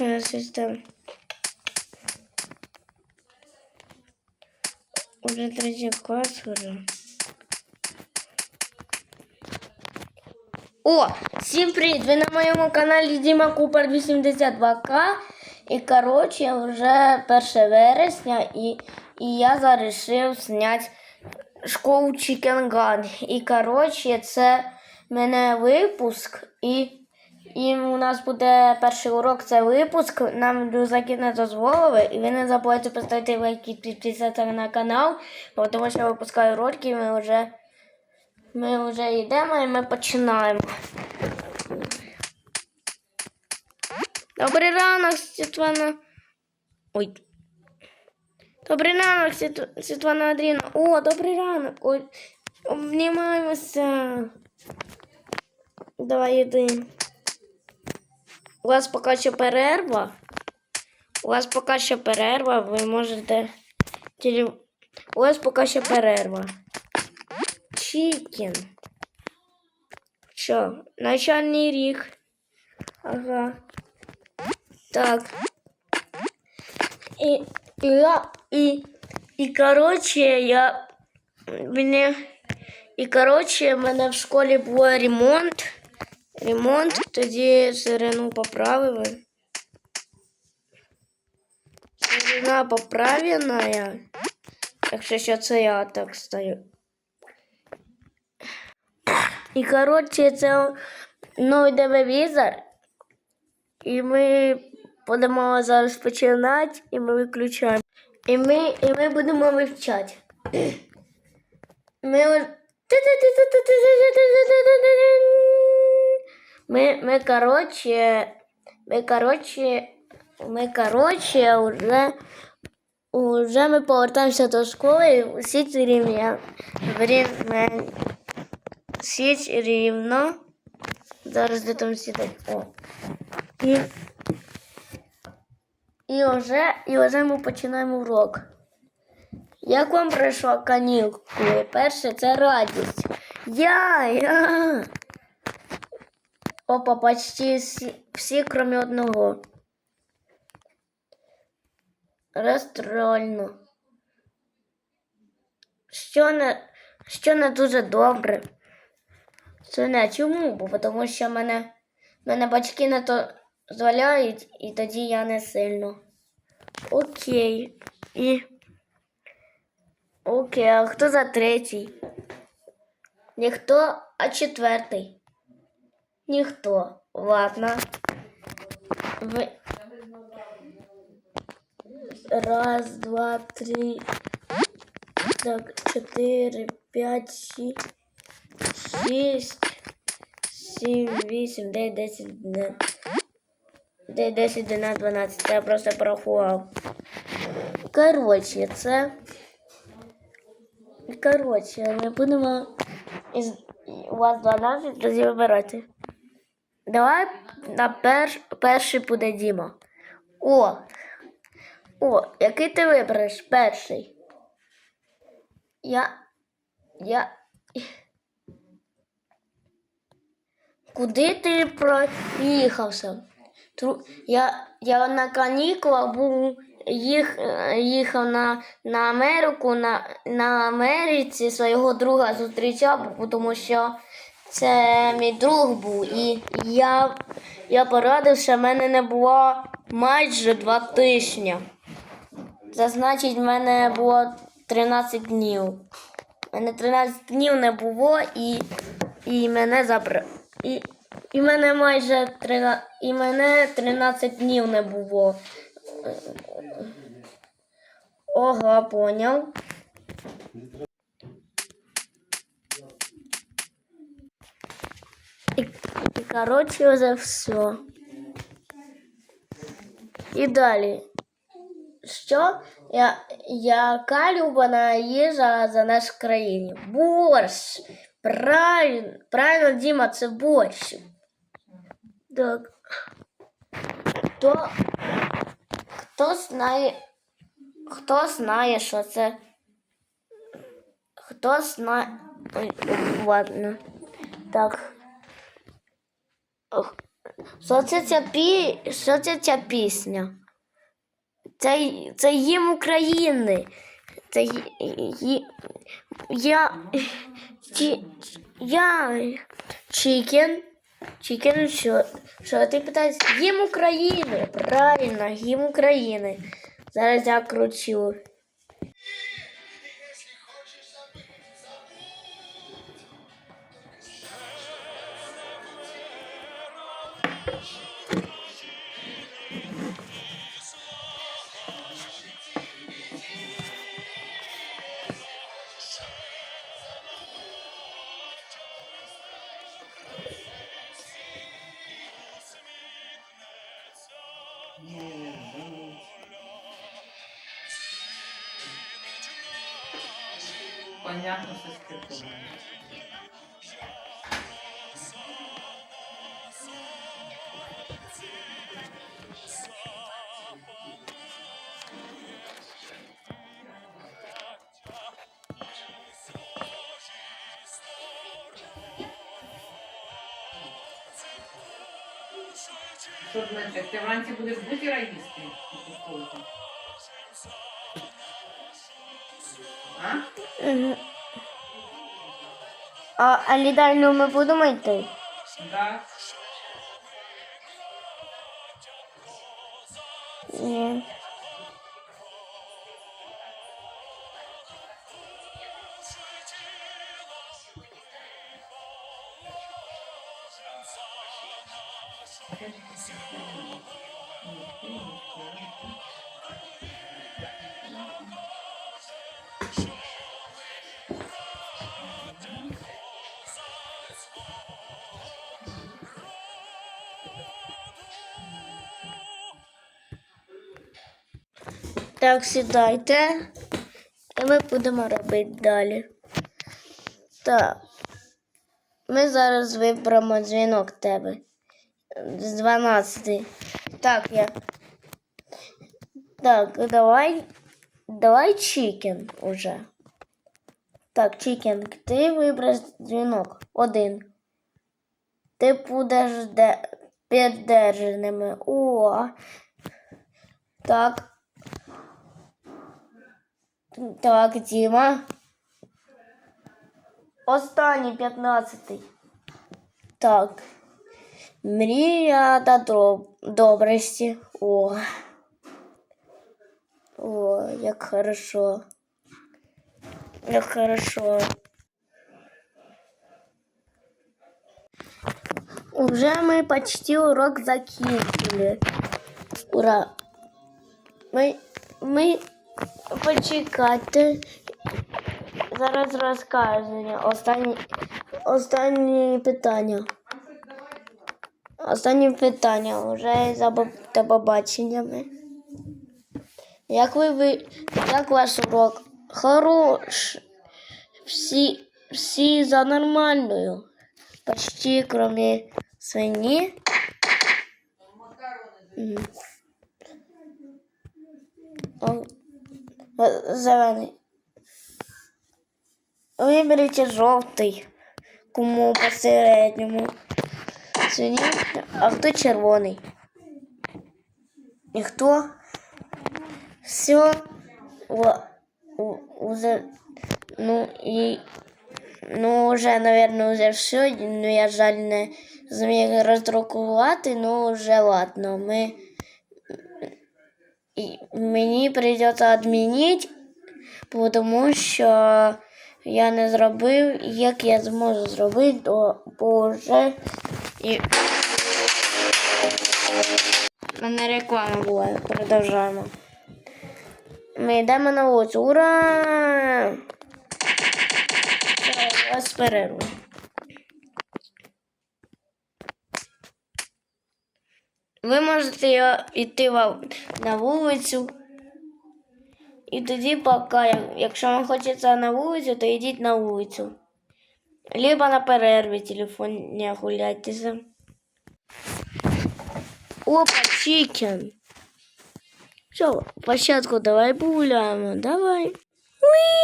Е, Щось там. Уже третій клас уже. О, всім привіт! Ви на моєму каналі Діма Купер 82К. І коротше, вже 1 вересня, і, і я зарішив зняти школу Chicken Gun. І коротше, це мене випуск, і, і у нас буде перший урок, це випуск. Нам рюкзаки не дозволили, і ви не забудьте поставити лайк і підписатися на канал, тому що я випускаю ролики, і ми вже, ми вже йдемо і ми починаємо. Добрий ранок, Світлана. Ой. Добрий ранок, Світ- Світлана Андріївна. О, добрий ранок. Ой, обнімаємося. Давай йди. У вас поки що перерва. У вас поки що перерва, ви можете. У вас поки що перерва. Чікен. Що? Начальний рік. Ага. Так. І, я, і, і коротше, я, мене, і коротше, в мене в школі був ремонт. Ремонт, тоді сирену поправили. Сирена поправлена. Якщо що це я так стою. І коротше, це новий телевізор. І ми будемо зараз починати, і ми виключаємо. І ми, і ми будемо вивчати. Ми, ось- ми, ми коротше, ми коротше, ми коротше, уже, уже ми повертаємося до школи, сіть рівня, рівня, сіть рівно. Зараз де там сідать. О. І, і, вже, і вже ми починаємо урок. Як вам пройшла канікули? Перше це радість. Я, я. Опа, почти всі, крім одного. Розстрольно. Що не, що не дуже добре. Це не чому? Бо тому що мене, мене батьки не то дозволяють, і тоді я не сильно. Окей. І. Окей, а хто за третій? Ніхто, а четвертий. Ніхто. Ладно. Ви... Раз, два, три. Так, чотири, п'ять, шість. Шість, сім, вісім, дев'ять, десять, одинадцять. Дев'ять, десять, одинадцять, дванадцять. Я просто порахував. Коротше, це. Коротше, ми будемо із... у вас 12, тоді вибирати. Давай на перш... перший буде Діма. О! О, який ти вибереш перший? Я. Я. Куди ти проїхався? Тру- Я, я на канікулах був їх, е, їхав на, на Америку, на, на Америці свого друга зустрічав, тому що це мій друг був. І я, я порадив, що в мене не було майже два тижні. Це значить, в мене було 13 днів. У мене 13 днів не було і, і мене забрали. І, і мене майже 13, і мене 13 днів не було. Ого, поняв. коротше, вже все. І далі. Що? Я, яка любана їжа за нашу країну? Борщ. Правильно, правильно, Діма, це борщ. Так. Хто, хто знає, хто знає, що це? Хто знає. Ой, ладно. Так. Що це ця, пі... що це ця пісня? Це, це гімн України. Це я. Чі, я. Чікен. Чікен, що, що ти питаєш? Гімн України. Правильно, гімн України. Зараз я кручу. Понятно, що скрипка. Що, Дмитрик, ти вранці будеш бутіра їсти? А? Мгм. А, а лідальну ми будемо Так, сідайте. І ми будемо робити далі. Так. Ми зараз виберемо дзвінок тебе. З 12. Так, я. Так, давай. Давай чікен уже. Так, чікен, ти вибрав дзвінок. Один. Ти будеш де... піддержаними. О. Так. Так, Діма. Останній 15. Так. Мрія та дроб... добрості. О. О, як хорошо. Як хорошо. Уже мы почти урок закінчили. Ура! Ми, ми почекайте. Зараз розказування. Останні, останні питання. Останні питання вже за побаченнями. Як ви, ви як ваш урок? Хорош. Всі, всі за нормальною. Почти кроме свині. Мгм. Зелений. Виберіть жовтий. Кому посередньому. Свині, а хто червоний? І? Все. У, у, уже, ну і Ну, вже, наверное, вже все. Ну, я жаль не зміг роздрукувати, ну вже ладно. Ми... І мені прийдеться відмінити, тому що я не зробив, як я зможу зробити, то вже і. Мене реклама була, продовжуємо. Ми йдемо на вулицю. Ура! Все, вас перерву. Ви можете я- йти ва- на вулицю. І тоді, поки, якщо вам хочеться на вулицю, то йдіть на вулицю. Либо на перерві телефон не гуляйтеся. Опа, чикен. Все, площадку давай погуляємо. Давай. Уи!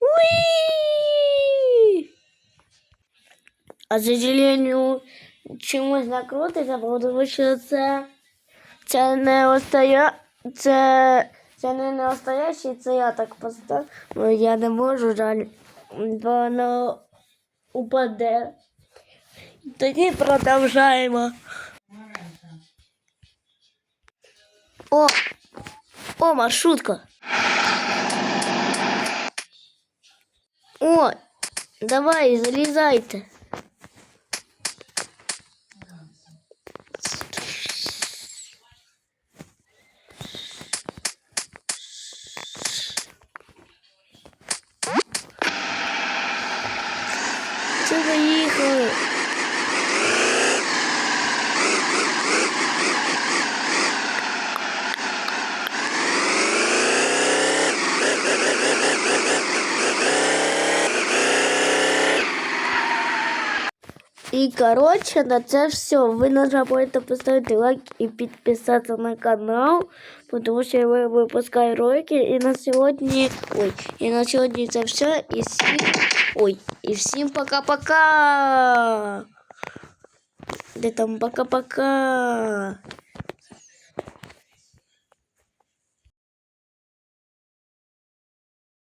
Уи! А к сожалению, чимось накрутиться, тому що це, це не остає, це, це не настоящий, це я так поставив. Ну, Я не можу жаль, бо воно упаде. Тоді продовжаємо. О, о, маршрутка. О, давай, залізайте. Це заїхали. І коротше, на це все. Ви не забудьте поставити лайк і підписатися на канал, тому що я випускаю ролики. І на сьогодні. Ой, і на сьогодні це все. І всім. Ой, і всім пока-пока. Де там пока-пока.